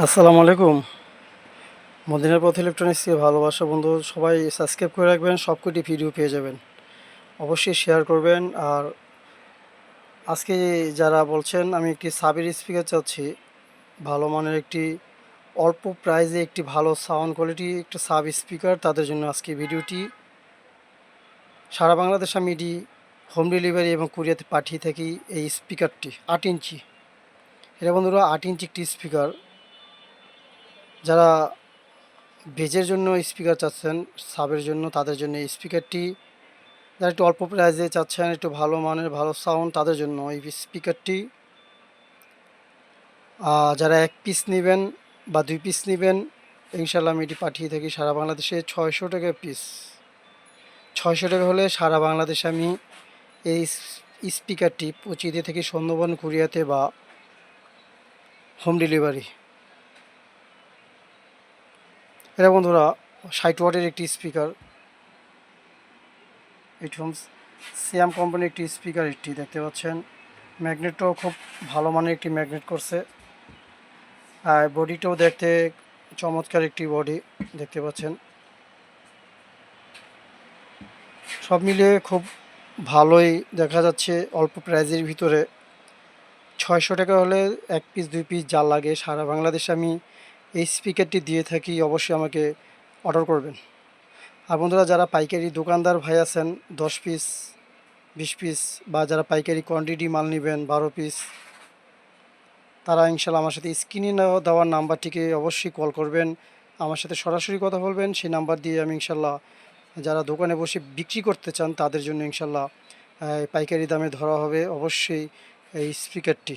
আসসালামু আলাইকুম। মদিনার পথ ইলেকট্রনিক্সকে ভালোবাসা, বন্ধু, সবাই সাবস্ক্রাইব করে রাখবেন সব কটি ভিডিও পেয়ে যাবেন। অবশ্যই শেয়ার করবেন। আর আজকে যারা বলছেন, আমি একটি সাবের স্পিকার চাচ্ছি। ভালো মানের একটি, অল্প প্রাইজে একটি ভালো সাউন্ড কোয়ালিটি একটা সাব স্পিকার তাদের জন্য আজকে ভিডিওটি সারা বাংলাদেশ আমি এটি হোম ডেলিভারি এবং কুরিয়াতে পাঠিয়ে থাকি এই স্পিকারটি আট ইঞ্চি। এটা বন্ধুরা, আট ইঞ্চি একটি স্পিকার যারা বেজের জন্য স্পিকার চাচ্ছেন, সাবের জন্য, তাদের জন্য এই স্পিকারটি, যারা একটু অল্প প্রাইজে চাচ্ছেন, একটু ভালো মানের, ভালো সাউন্ড তাদের জন্য এই স্পিকারটি। যারা এক পিস নেবেন বা দুই পিস নেবেন ইনশাল্লাহ আমি এটি পাঠিয়ে থাকি সারা বাংলাদেশে ছয়শো টাকা পিস ছয়শো টাকা হলে সারা বাংলাদেশে আমি এই স্পিকারটি দিয়ে থাকি সুন্দরবন, কুরিয়াতে বা হোম ডেলিভারি এটা বন্ধুরা ষাট ওয়াটের একটি স্পিকার। এটি হোম সিয়াম কোম্পানির একটি স্পিকার এটি দেখতে পাচ্ছেন। ম্যাগনেটও খুব ভালো মানের একটি ম্যাগনেট করছে। আর বডিটাও দেখতে চমৎকার একটি বডি দেখতে পাচ্ছেন। সব মিলিয়ে খুব ভালোই দেখা যাচ্ছে অল্প প্রাইজের ভিতরে। ছয়শো টাকা হলে এক পিস দুই পিস যা লাগে সারা বাংলাদেশে আমি এই স্পিকারটি দিয়ে থাকি, অবশ্যই আমাকে অর্ডার করবেন। আর বন্ধুরা, যারা পাইকারি দোকানদার ভাই আছেন, দশ পিস বিশ পিস বা যারা পাইকারি কোয়ান্টিটি মাল নেবেন, বারো পিস তারা ইনশাল্লাহ আমার সাথে স্ক্রিনে দেওয়ার নাম্বারটিকে অবশ্যই কল করবেন। আমার সাথে সরাসরি কথা বলবেন, সেই নাম্বার দিয়ে আমি ইনশাল্লাহ যারা দোকানে বসে বিক্রি করতে চান, তাদের জন্য ইনশাল্লাহ পাইকারি দামে ধরা হবে। অবশ্যই এই স্পিকারটি